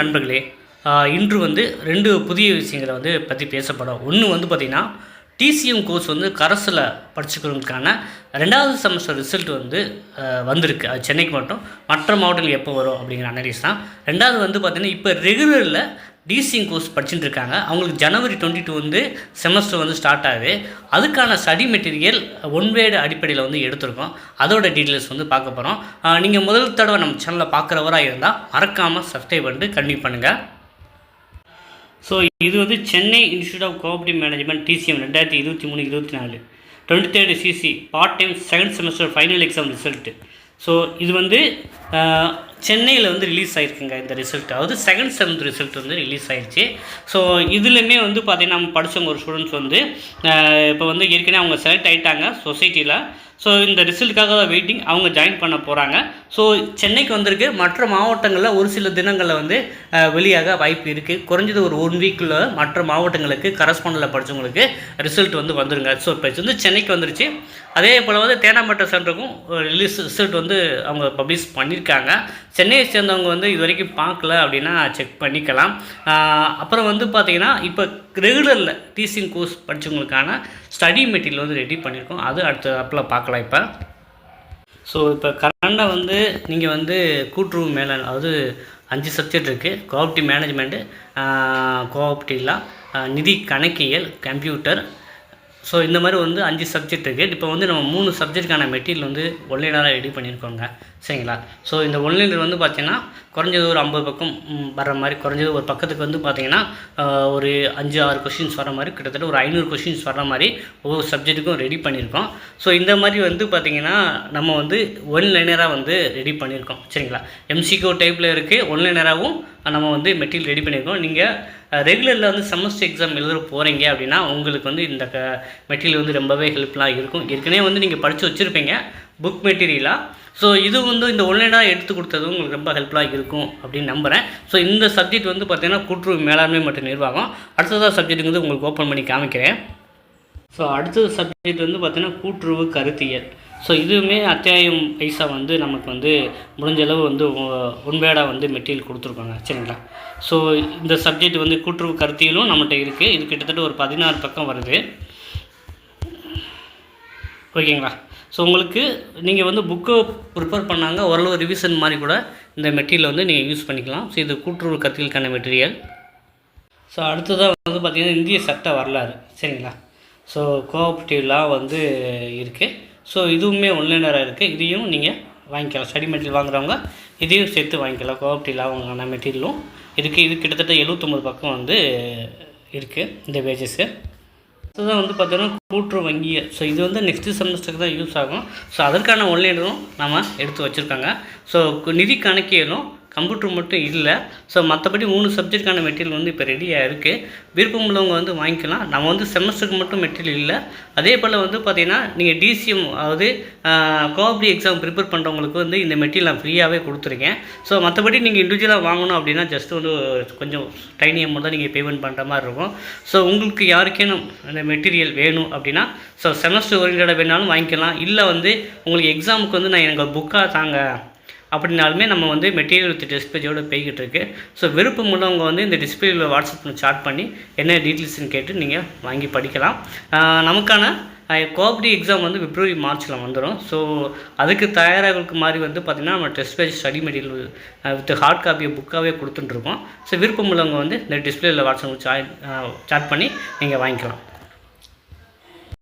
நண்பர்களே இன்று வந்து ரெண்டு புதிய விஷயங்களை வந்து பற்றி பேசப்படும் ஒன்று வந்து பார்த்திங்கன்னா டிசிஎம் கோர்ஸ் வந்து கரஸில் படிச்சுக்கிறவங்களுக்கான ரெண்டாவது செமஸ்டர் ரிசல்ட் வந்து வந்திருக்கு. அது சென்னைக்கு மட்டும் மற்ற மாவட்டங்கள் எப்போ வரும் அப்படிங்கிற அனலிஸ் தான். ரெண்டாவது வந்து பார்த்திங்கன்னா இப்போ ரெகுலரில் டிசிங் கோர்ஸ் படிச்சுட்டு இருக்காங்க அவங்களுக்கு ஜனவரி டுவெண்ட்டி டூ வந்து செமஸ்டர் வந்து ஸ்டார்ட் ஆகுது. அதுக்கான ஸ்டடி மெட்டீரியல் ஒன் வேர்டு அடிப்படையில் வந்து எடுத்திருக்கோம். அதோட டீட்டெயில்ஸ் வந்து பார்க்க போகிறோம் நீங்கள் முதல் தடவை நம்ம சேனலில் பார்க்குறவராக இருந்தால் மறக்காமல் சப்ஸ்கிரைப் பண்ணிட்டு கண்டிப்பாக பண்ணுங்கள் ஸோ இது வந்து Chennai Institute of Cooperative Management DCM ரெண்டாயிரத்தி இருபத்தி மூணு இருபத்தி நாலு. Twenty third CC part time second semester final exam result so இது வந்து சென்னையில் வந்து ரிலீஸ் ஆகிருக்குங்க இந்த ரிசல்ட் அதாவது செகண்ட் செவன்த் ரிசல்ட் வந்து ரிலீஸ் ஆயிடுச்சு ஸோ இதுலேயுமே வந்து பார்த்திங்கன்னா நம்ம படித்தவங்க ஒரு ஸ்டூடெண்ட்ஸ் வந்து இப்போ வந்து ஏற்கனவே அவங்க செலக்ட் ஆகிட்டாங்க சொசைட்டியில் ஸோ இந்த ரிசல்ட்டுக்காக வெயிட்டிங் அவங்க ஜாயின் பண்ண போகிறாங்க ஸோ சென்னைக்கு வந்திருக்கு. மற்ற மாவட்டங்களில் ஒரு சில தினங்களில் வந்து வெளியாக வாய்ப்பு இருக்குது குறைஞ்சது ஒரு ஒன் வீக்கில் மற்ற மாவட்டங்களுக்கு கரஸ்பாண்டில் படித்தவங்களுக்கு ரிசல்ட் வந்து வந்துருங்க. ஸோ இப்போ வந்து சென்னைக்கு வந்துருச்சு. அதே போல் வந்து தேனாம்பேட்டை சென்டருக்கும் ரிலீஸ் ரிசல்ட் வந்து அவங்க பப்ளிஷ் பண்ணியிருக்காங்க சென்னையை சேர்ந்தவங்க வந்து இது வரைக்கும் பார்க்கல அப்படின்னா செக் பண்ணிக்கலாம். அப்புறம் வந்து பார்த்திங்கன்னா இப்போ ரெகுலரில் டீசிங் கோர்ஸ் படித்தவங்களுக்கான ஸ்டடி மெட்டீரியல் வந்து ரெடி பண்ணியிருக்கோம் அது அடுத்த ஆப்பில் பார்க்கலாம் இப்போ. ஸோ இப்போ கரண்டாக வந்து நீங்கள் வந்து கூட்டுறவு மேலாண் அதாவது அஞ்சு சப்ஜெக்ட் இருக்குது கோஆப்டிவ் மேனேஜ்மெண்ட்டு கோஆப்டிவ்லாம் நிதி கணக்கியல் கம்ப்யூட்டர் ஸோ இந்த மாதிரி வந்து அஞ்சு சப்ஜெக்ட் இருக்குது இப்போ வந்து நம்ம மூணு சப்ஜெக்ட்டுக்கான மெட்டீரியல் வந்து ஒன்லைனராக ரெடி பண்ணியிருக்கோங்க சரிங்களா? ஸோ இந்த ஒன்லைனர் வந்து பார்த்திங்கன்னா குறைஞ்சது ஒரு ஐம்பது பக்கம் வர்ற மாதிரி குறைஞ்சது ஒரு பக்கத்துக்கு வந்து பார்த்தீங்கன்னா ஒரு அஞ்சு ஆறு கொஷின்ஸ் வர மாதிரி கிட்டத்தட்ட ஒரு ஐநூறு கொஷின்ஸ் வர மாதிரி ஒவ்வொரு சப்ஜெக்ட்டுக்கும் ரெடி பண்ணியிருக்கோம் ஸோ இந்த மாதிரி வந்து பார்த்திங்கன்னா நம்ம வந்து ஒன்லைனராக வந்து ரெடி பண்ணியிருக்கோம் சரிங்களா? எம்சிக்யூ டைப்பில் இருக்குது ஒன்லைனராகவும் நம்ம வந்து மெட்டீரியல் ரெடி பண்ணியிருக்கோம் நீங்கள் ரெகுலரில் வந்து செமஸ்டர் எக்ஸாம் எழுத போகிறீங்க அப்படின்னா உங்களுக்கு வந்து இந்த க மெட்டீரியல் வந்து ரொம்பவே ஹெல்ப்ஃபுல்லாக இருக்கும். ஏற்கனவே வந்து நீங்கள் படித்து வச்சுருப்பீங்க புக் மெட்டீரியலாக ஸோ இது வந்து இந்த ஒன்லைனாக எடுத்து கொடுத்தது உங்களுக்கு ரொம்ப ஹெல்ப்ஃபுல்லாக இருக்கும் அப்படின்னு நம்புகிறேன் ஸோ இந்த சப்ஜெக்ட் வந்து பார்த்திங்கன்னா கூட்டுறவு மேலாண்மை மற்றும் நிர்வாகம். அடுத்ததாக சப்ஜெக்ட் வந்து உங்களுக்கு ஓப்பன் பண்ணி காமிக்கிறேன். ஸோ அடுத்தது சப்ஜெக்ட் வந்து பார்த்திங்கன்னா கூட்டுறவு கருத்தியல். ஸோ இதுவுமே அத்தியாயம் பைசா வந்து நமக்கு வந்து முடிஞ்சளவு வந்து ஒன்பேடாக வந்து மெட்டீரியல் கொடுத்துருக்காங்க சரிங்களா? ஸோ இந்த சப்ஜெக்ட் வந்து கூட்டுறவு கருத்தியலும் நம்மகிட்ட இருக்குது இது கிட்டத்தட்ட ஒரு பதினாறு பக்கம் வருது. ஓகேங்களா? ஸோ உங்களுக்கு நீங்கள் வந்து புக்கு ப்ரிப்பேர் பண்ணாங்க ஓரளவு ரிவிஷன் மாதிரி கூட இந்த மெட்டீரியல் வந்து நீங்கள் யூஸ் பண்ணிக்கலாம். ஸோ இது கூட்டுறவு கருத்தியலுக்கான மெட்டீரியல். ஸோ அடுத்ததாக வந்து பார்த்திங்கன்னா இந்திய சட்ட வரலாறு சரிங்களா? ஸோ கோஆப்ரேட்டிவ்லாம் வந்து இருக்குது ஸோ இதுவுமே ஒன்லைனராக இருக்குது இதையும் நீங்கள் வாங்கிக்கலாம். ஸ்டடி மெட்டீரியல் வாங்குறவங்க இதையும் சேர்த்து வாங்கிக்கலாம். கோஆப்ரேட்டிவ்லாம் வாங்கின மெட்டீரியலும் இருக்குது இது கிட்டத்தட்ட எழுபத்தொம்பது பக்கம் வந்து இருக்குது இந்த பேஜஸ்ஸு அதுதான் வந்து பார்த்தோன்னா கூட்டுறவு வங்கி. ஸோ இது வந்து நெக்ஸ்ட்டு செமஸ்டருக்கு தான் யூஸ் ஆகும். ஸோ அதற்கான ஒன்லைனரும் நம்ம எடுத்து வச்சுருக்காங்க. ஸோ நிதி கணக்கியலும் கம்ப்யூட்டர் மட்டும் இல்லை. ஸோ மற்றபடி மூணு சப்ஜெக்ட்டுக்கான மெட்டீரியல் வந்து இப்போ ரெடியாக இருக்குது விருப்பம் உள்ளவங்க வந்து வாங்கிக்கலாம். நம்ம வந்து செமஸ்டருக்கு மட்டும் மெட்டீரியல் இல்லை. அதே போல் வந்து பார்த்திங்கன்னா நீங்கள் டிசிஎம் அதாவது கோஆப்டி எக்ஸாம் ப்ரிப்பேர் பண்ணுறவங்களுக்கு வந்து இந்த மெட்டீரியல் நான் ஃப்ரீயாகவே கொடுத்துருக்கேன். ஸோ மற்றபடி நீங்கள் இண்டிவிஜுவலாக வாங்கணும் அப்படின்னா ஜஸ்ட் வந்து கொஞ்சம் டைனி அமௌண்ட் தான் நீங்கள் பேமெண்ட் பண்ணுற மாதிரி இருக்கும். ஸோ உங்களுக்கு யாருக்கேனும் அந்த மெட்டீரியல் வேணும் அப்படின்னா ஸோ செமஸ்டர் ஓரியன்டாக வேணாலும் வாங்கிக்கலாம். இல்லை வந்து உங்களுக்கு எக்ஸாமுக்கு வந்து நான் எனக்கு புக்காக தாங்க அப்படின்னாலுமே நம்ம வந்து மெட்டீரியல் வித் டிஸ்பிளேஜோட போய்கிட்டு இருக்கு. ஸோ விருப்பம் உள்ளவங்க வந்து இந்த டிஸ்பிளேயில் வாட்ஸ்அப்பில் சாட் பண்ணி என்ன டீட்டெயில்ஸ்னு கேட்டு நீங்கள் வாங்கி படிக்கலாம். நமக்கான கோஆப்டி எக்ஸாம் வந்து பிப்ரவரி மார்ச்சில் வந்துடும் ஸோ அதுக்கு தயாராகிறதுக்கு மாதிரி வந்து பார்த்திங்கன்னா நம்ம test page study material with hard காப்பியை புக்காகவே கொடுத்துட்டுருக்கோம் ஸோ விருப்பம் உள்ளவங்க வந்து இந்த டிஸ்பிளேயில் வாட்ஸ்அப் சாட் பண்ணி நீங்கள் வாங்கிக்கலாம்.